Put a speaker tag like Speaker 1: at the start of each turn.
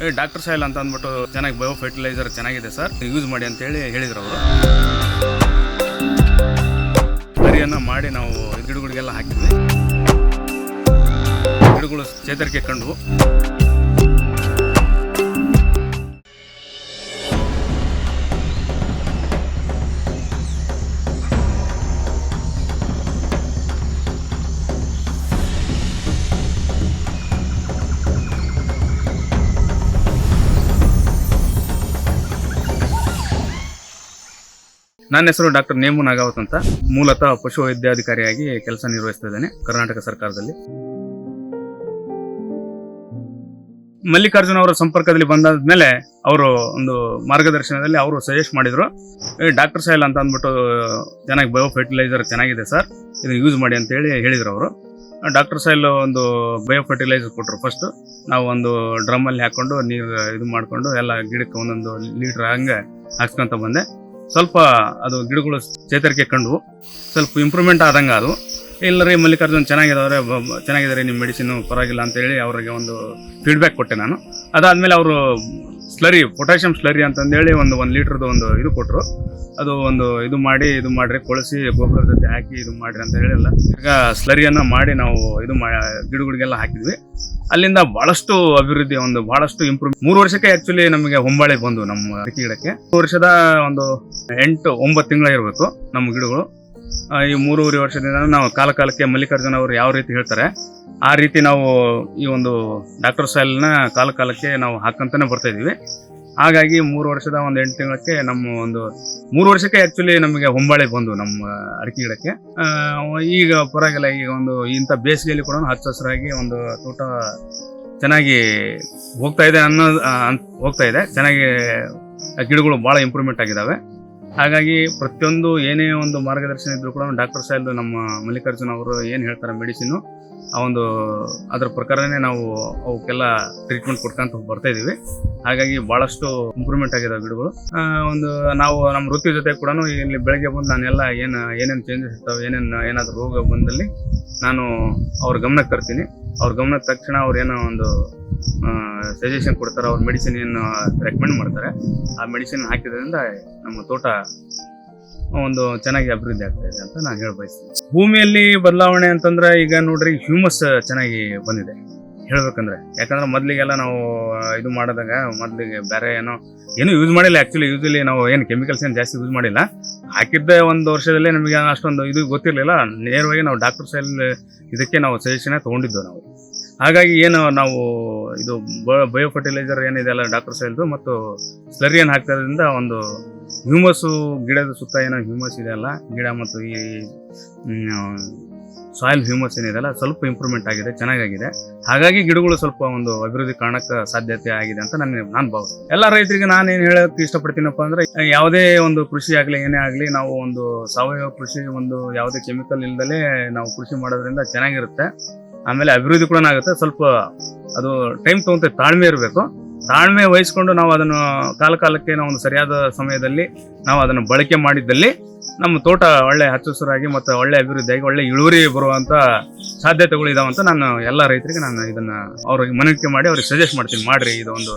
Speaker 1: Doctor soil ಅಂತ ಅಂದ್ಬಿಟ್ಟು ಚೆನ್ನಾಗಿ ಬಯೋ ಫರ್ಟಿಲೈಸರ್ ಚೆನ್ನಾಗಿದೆ ಸರ್. ಯೂಸ್ ಮಾಡಿ ಅಂತೇಳಿ ಹೇಳಿದ್ರು ಅವರು. ಸರಿಯನ್ನು ಮಾಡಿ ನಾವು ಗಿಡಗಳಿಗೆಲ್ಲ ಹಾಕಿದ್ವಿ. ಗಿಡಗಳು ಚೇತರಿಕೆ ಕಂಡು ನನ್ನ ಹೆಸರು ಡಾಕ್ಟರ್ ನೇಮು ನಾಗಾವತ್ ಅಂತ. ಮೂಲತಃ ಪಶು ವೈದ್ಯಾಧಿಕಾರಿಯಾಗಿ ಕೆಲಸ ನಿರ್ವಹಿಸ್ತಾ ಇದ್ದೇನೆ ಕರ್ನಾಟಕ ಸರ್ಕಾರದಲ್ಲಿ. ಮಲ್ಲಿಕಾರ್ಜುನ ಅವರ ಸಂಪರ್ಕದಲ್ಲಿ ಬಂದಾದ ಮೇಲೆ ಅವರು ಒಂದು ಮಾರ್ಗದರ್ಶನದಲ್ಲಿ ಅವರು ಸಜೆಸ್ಟ್ ಮಾಡಿದ್ರು ಡಾಕ್ಟರ್ ಸೈಲ್ ಅಂತ ಅಂದ್ಬಿಟ್ಟು ಚೆನ್ನಾಗಿ ಬಯೋ ಫರ್ಟಿಲೈಸರ್ ಚೆನ್ನಾಗಿದೆ ಸರ್ ಇದು ಯೂಸ್ ಮಾಡಿ ಅಂತೇಳಿ ಹೇಳಿದ್ರು ಅವರು. ಡಾಕ್ಟರ್ ಸೈಲ್ ಒಂದು ಬಯೋ ಫರ್ಟಿಲೈಸರ್ ಕೊಟ್ಟರು ಫಸ್ಟ್ ನಾವು ಒಂದು ಡ್ರಮ್ಮಲ್ಲಿ ಹಾಕೊಂಡು ನೀರು ಇದು ಮಾಡಿಕೊಂಡು ಎಲ್ಲ ಗಿಡಕ್ಕೆ ಒಂದೊಂದು ಲೀಟ್ರ್ ಹಂಗೆ ಹಾಕ್ಸ್ಕೊಂತ ಬಂದೆ. ಸ್ವಲ್ಪ ಅದು ಗಿಡಗಳು ಚೇತರಿಕೆ ಕಂಡು ಸ್ವಲ್ಪ ಇಂಪ್ರೂವ್ಮೆಂಟ್ ಆದಂಗೆ ಅದು. ಇಲ್ಲ ರೀ ಮಲ್ಲಿಕಾರ್ಜುನ್ ಚೆನ್ನಾಗಿದ್ದಾರೆ ಚೆನ್ನಾಗಿದ್ದಾರೆ ನಿಮ್ಮ ಮೆಡಿಸಿನ್ ಪರವಾಗಿಲ್ಲ ಅಂತೇಳಿ ಅವರಿಗೆ ಒಂದು ಫೀಡ್ಬ್ಯಾಕ್ ಕೊಟ್ಟೆ ನಾನು. ಅದಾದಮೇಲೆ ಅವರು ಸ್ಲರಿ, ಪೊಟ್ಯಾಷಿಯಂ ಸ್ಲರಿ ಅಂತಂದೇಳಿ ಒಂದು ಒಂದು ಲೀಟ್ರದ್ದು ಒಂದು ಇದು ಕೊಟ್ಟರು ಅದು ಒಂದು ಇದು ಮಾಡಿ, ಇದು ಮಾಡಿರಿ, ಕೊಳಸಿ ಗೊಬ್ಬರ ಜೊತೆ ಹಾಕಿ ಇದು ಮಾಡಿರಿ ಅಂತ ಹೇಳಿಲ್ಲ. ಈಗ ಸ್ಲರಿಯನ್ನು ಮಾಡಿ ನಾವು ಇದು ಮಾ, ಗಿಡಗಳಿಗೆಲ್ಲ ಹಾಕಿದ್ವಿ. ಅಲ್ಲಿಂದ ಭಾಳಷ್ಟು ಅಭಿವೃದ್ಧಿ, ಒಂದು ಭಾಳಷ್ಟು ಇಂಪ್ರೂವ್ ಮೂರು ವರ್ಷಕ್ಕೆ ಆ್ಯಕ್ಚುಲಿ ನಮಗೆ ಹೊಂಬಾಳೆ ಬಂದು ನಮ್ಮ ಅಡಿಕೆ ಗಿಡಕ್ಕೆ. ಮೂರು ವರ್ಷದ ಒಂದು ಎಂಟು, ಒಂಬತ್ತು ತಿಂಗಳ ಇರಬೇಕು ನಮ್ಮ ಗಿಡಗಳು. ಈ ಮೂರುವರೆ ವರ್ಷದಿಂದ ನಾವು ಕಾಲ ಕಾಲಕ್ಕೆ ಮಲ್ಲಿಕಾರ್ಜುನ ಅವರು ಯಾವ ರೀತಿ ಹೇಳ್ತಾರೆ, ಆ ರೀತಿ ನಾವು ಈ ಒಂದು ಡಾಕ್ಟರ್ ಸಾಯಿಲ್ನ ಕಾಲ ಕಾಲಕ್ಕೆ ನಾವು ಹಾಕಂತಾನೆ ಬರ್ತಾ ಹಾಗಾಗಿ ಮೂರು ವರ್ಷದ ಒಂದು ಎಂಟು ತಿಂಗಳಕ್ಕೆ ನಮ್ಮ ಒಂದು, ಮೂರು ವರ್ಷಕ್ಕೆ ಆ್ಯಕ್ಚುಲಿ ನಮಗೆ ಹೊಂಬಾಳೆ ಬಂದು ನಮ್ಮ ಅಡಿಕೆ ಗಿಡಕ್ಕೆ. ಈಗ ಪರವಾಗಿಲ್ಲ, ಈಗ ಒಂದು ಇಂಥ ಬೇಸಿಗೆಯಲ್ಲಿ ಕೂಡ ಹಚ್ಚ ಹಸಿರಾಗಿ ಒಂದು ತೋಟ ಚೆನ್ನಾಗಿ ಹೋಗ್ತಾ ಇದೆ ಅನ್ನೋ ಹೋಗ್ತಾ ಇದೆ. ಚೆನ್ನಾಗಿ ಗಿಡಗಳು ಭಾಳ ಇಂಪ್ರೂವ್ಮೆಂಟ್ ಆಗಿದ್ದಾವೆ. ಹಾಗಾಗಿ ಪ್ರತಿಯೊಂದು ಏನೇ ಒಂದು ಮಾರ್ಗದರ್ಶನ ಇದ್ರೂ ಕೂಡ ಡಾಕ್ಟರ್ ಸಾಹೇಬ್ ನಮ್ಮ ಮಲ್ಲಿಕಾರ್ಜುನ್ ಅವರು ಏನು ಹೇಳ್ತಾರೆ ಮೆಡಿಸಿನು ಆ ಒಂದು ಅದರ ಪ್ರಕಾರನೇ ನಾವು ಅವಕ್ಕೆಲ್ಲ ಟ್ರೀಟ್ಮೆಂಟ್ ಕೊಡ್ಕೊಂತ ಬರ್ತಾ ಇದೀವಿ. ಹಾಗಾಗಿ ಭಾಳಷ್ಟು ಇಂಪ್ರೂವ್ಮೆಂಟ್ ಆಗಿದೆ ಗಿಡಗಳು. ಒಂದು ನಾವು ನಮ್ಮ ವೃತ್ತಿ ಜೊತೆ ಕೂಡ ಇಲ್ಲಿ ಬೆಳಗ್ಗೆ ಬಂದು ನಾನೆಲ್ಲ ಏನು, ಏನೇನು ಚೇಂಜಸ್ ಇರ್ತಾವೆ, ಏನೇನು ಏನಾದರೂ ರೋಗ ಬಂದಲ್ಲಿ ನಾನು ಅವ್ರ ಗಮನಕ್ಕೆ ತರ್ತೀನಿ. ಅವ್ರ ಗಮನಕ್ಕೆ ತಕ್ಷಣ ಅವ್ರು ಏನೋ ಒಂದು ಸಜೆಷನ್ ಕೊಡ್ತಾರೆ, ಅವ್ರ ಮೆಡಿಸಿನ್ ಏನು ರೆಕಮೆಂಡ್ ಮಾಡ್ತಾರೆ. ಆ ಮೆಡಿಸಿನ್ ಹಾಕಿದ್ರಿಂದ ನಮ್ಮ ತೋಟ ಒಂದು ಚೆನ್ನಾಗಿ ಅಭಿವೃದ್ಧಿ ಆಗ್ತಾ ಇದೆ ಅಂತ ನಾನು ಹೇಳ ಬಯಸ್ತೀನಿ ಭೂಮಿಯಲ್ಲಿ ಬದಲಾವಣೆ ಅಂತಂದ್ರೆ ಈಗ ನೋಡ್ರಿ ಹ್ಯೂಮಸ್ ಚೆನ್ನಾಗಿ ಬಂದಿದೆ. ಹೇಳ್ಬೇಕಂದ್ರೆ. ಯಾಕಂದ್ರೆ ಮೊದಲಿಗೆಲ್ಲ ನಾವು ಇದು ಮಾಡಿದಾಗ ಮೊದ್ಲಿಗೆ ಬೇರೆ ಏನೋ, ಏನು ಯೂಸ್ ಮಾಡಿಲ್ಲ ಆ್ಯಕ್ಚುಲಿ ಯೂಸಲಿ ನಾವು ಏನು ಕೆಮಿಕಲ್ಸ್ ಏನು ಜಾಸ್ತಿ ಯೂಸ್ ಮಾಡಿಲ್ಲ. ಹಾಕಿದ್ದೆ ಒಂದು ವರ್ಷದಲ್ಲೇ ನಮಗೆ ಅಷ್ಟೊಂದು ಇದು ಗೊತ್ತಿರಲಿಲ್ಲ. ನೇರವಾಗಿ ನಾವು ಡಾಕ್ಟರ್ ಸೈಲ್ ಇದಕ್ಕೆ ನಾವು ಸಜೆಷನ್ ತಗೊಂಡಿದ್ದೆವು ನಾವು. ಹಾಗಾಗಿ ಏನು ನಾವು ಇದು ಬಯೋ ಫರ್ಟಿಲೈಸರ್ ಏನಿದೆ ಅಲ್ಲ ಡಾಕ್ಟರ್ ಸೈಲ್ದು ಮತ್ತು ಸ್ಲರಿ ಏನು ಹಾಕ್ತಾರಿಂದ ಒಂದು ಹ್ಯೂಮಸ್ಸು ಗಿಡದ ಸುತ್ತ ಏನೋ ಹ್ಯೂಮಸ್ ಇದೆಯಲ್ಲ, ಗಿಡ ಮತ್ತು ಈ ಸಾಯಿಲ್ ಹ್ಯೂಮಸ್ ಏನಿದೆಲ್ಲ ಸ್ವಲ್ಪ ಇಂಪ್ರೂವ್ಮೆಂಟ್ ಆಗಿದೆ ಚೆನ್ನಾಗಿದೆ ಹಾಗಾಗಿ ಗಿಡಗಳು ಸ್ವಲ್ಪ ಒಂದು ಅಭಿವೃದ್ಧಿ ಕಾರಣಕ್ಕೆ ಸಾಧ್ಯತೆ ಆಗಿದೆ ಅಂತ ನಾನು ನಾನು ಭಾವಿಸ್ತೀನಿ. ಎಲ್ಲ ರೈತರಿಗೆ ನಾನು ಏನು ಹೇಳೋಕೆ ಇಷ್ಟಪಡ್ತೀನಪ್ಪ ಅಂದ್ರೆ, ಯಾವುದೇ ಒಂದು ಕೃಷಿ ಆಗಲಿ, ಏನೇ ಆಗಲಿ, ನಾವು ಒಂದು ಸಾವಯವ ಕೃಷಿ, ಒಂದು ಯಾವುದೇ ಕೆಮಿಕಲ್ ಇಲ್ದಲೇ ನಾವು ಕೃಷಿ ಮಾಡೋದ್ರಿಂದ ಚೆನ್ನಾಗಿರುತ್ತೆ. ಆಮೇಲೆ ಅಭಿವೃದ್ಧಿ ಕೂಡ ಆಗುತ್ತೆ. ಸ್ವಲ್ಪ ಅದು ಟೈಮ್ ತಗೊಂತ ತಾಳ್ಮೆ ಇರಬೇಕು. ತಾಳ್ಮೆ ವಹಿಸ್ಕೊಂಡು ನಾವು ಅದನ್ನು ಕಾಲ ಕಾಲಕ್ಕೆ ನಾವು ಒಂದು ಸರಿಯಾದ ಸಮಯದಲ್ಲಿ ನಾವು ಅದನ್ನು ಬಳಕೆ ಮಾಡಿದ್ದಲ್ಲಿ ನಮ್ಮ ತೋಟ ಒಳ್ಳೆ ಹಚ್ಚುಸಿರಾಗಿ ಮತ್ತು ಒಳ್ಳೆ ಅಭಿವೃದ್ಧಿಯಾಗಿ, ಒಳ್ಳೆ ಇಳುವರಿ ಬರುವಂತ ಸಾಧ್ಯತೆಗಳು ಇದಾವಂತ ನಾನು ಎಲ್ಲ ರೈತರಿಗೆ ನಾನು ಇದನ್ನ ಅವ್ರಿಗೆ ಮನವಿಕೆ ಮಾಡಿ ಅವ್ರಿಗೆ ಸಜೆಸ್ಟ್ ಮಾಡ್ತೀನಿ. ಮಾಡ್ರಿ, ಇದು ಒಂದು